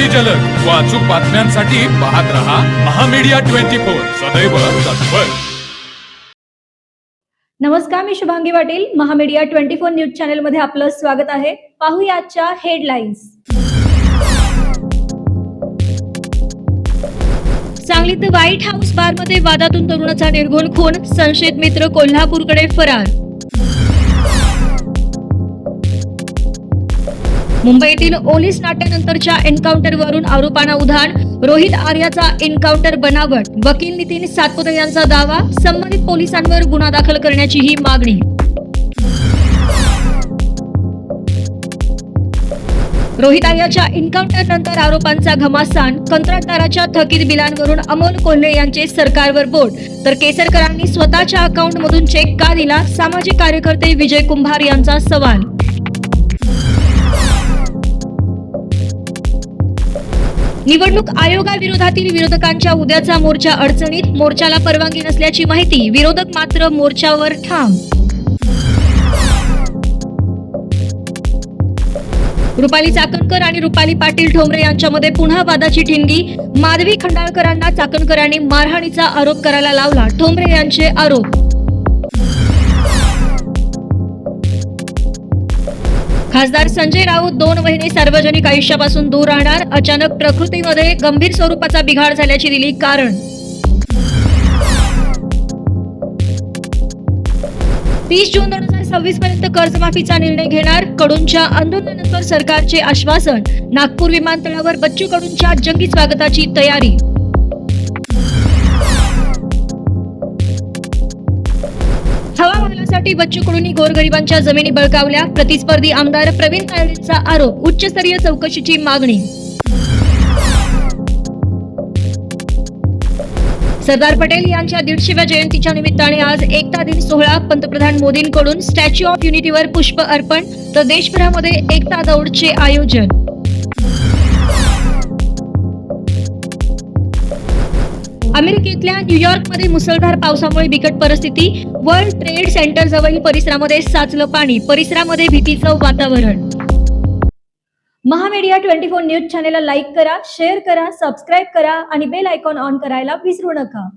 अगदी जलद. व अचूक बातम्यांसाठी पाहत रहा महामीडिया ट्वेंटी फोर. सदैव तत्पर. नमस्कार मी Shubhangi Patil. Mahamedia twenty four news चॅनलमध्ये आपलं स्वागत आहे. पाहूया आजच्या हेडलाईन्स. सांगलीत व्हाईट हाऊस बारमध्ये वादातून तरुणाचा निर्घोण खून. संशयित मित्र कोल्हापूरकडे फरार. मुंबईतील ओलीस नाट्यानंतरच्या एन्काउंटरवरून आरोपांना उधाण रोहित आर्याचा एन्काउंटर बनावट वकील नितीन सातपुते यांचा दावा संबंधित पोलिसांवर गुन्हा दाखल करण्याची ही मागणी. रोहित आर्याच्या एन्काउंटर नंतर आरोपांचा घमासान कंत्राटदाराच्या थकीत बिलांवरून अमोल कोल्हे यांचे सरकारवर बोट. तर केसरकरांनी स्वतःच्या अकाउंटमधून चेक का दिला? सामाजिक कार्यकर्ते विजय कुंभार यांचा सवाल. निवडणूक आयोगाविरोधातील विरोधकांच्या उद्याचा मोर्चा अडचणीत मोर्चाला परवानगी नसल्याची माहिती विरोधक मात्र मोर्चावर ठाम. रुपाली चाकणकर आणि रुपाली पाटील ठोंबरे यांच्यामध्ये पुन्हा वादाची ठिणगी. माधवी खंडाळकरांना चाकणकरांनी मारहाणीचा आरोप करायला लावला. ठोंबरे यांचे आरोप खासदार संजय राऊत दोन महिने सार्वजनिक आयुष्यापासून दूर राहणार. अचानक प्रकृतीमध्ये गंभीर स्वरूपाचा बिघाड झाल्याची दिली कारण. तीस जून दोन हजार सव्वीस पर्यंत कर्जमाफीचा निर्णय घेणार. कडूंच्या आंदोलनानंतर सरकारचे आश्वासन. नागपूर विमानतळावर बच्चू कडूंच्या जंगी स्वागताची तयारी. मराठी बच्चू गोरगरिबांच्या जमिनी बळकावल्या. प्रतिस्पर्धी आमदार प्रवीण तायडेंचा आरोप उच्चस्तरीय चौकशीची मागणी. सरदार पटेल यांच्या दीडशेव्या जयंतीच्या निमित्ताने आज एकता दिन सोहळा पंतप्रधान मोदींकडून. स्टॅच्यू ऑफ युनिटीवर पुष्प अर्पण तर देशभरामध्ये एकता दौडचे आयोजन. अमेरिकेतल्या न्यूयॉर्कमध्ये मुसळधार पावसामुळे बिकट परिस्थिती. वर्ल्ड ट्रेड सेंटर जवळील परिसरामध्ये साचलं पाणी परिसरामध्ये भीतीचं वातावरण. महामीडिया ट्वेंटी फोर न्यूज चॅनेलला लाईक करा शेअर करा सबस्क्राईब करा आणि बेल आयकॉन ऑन करायला विसरू नका.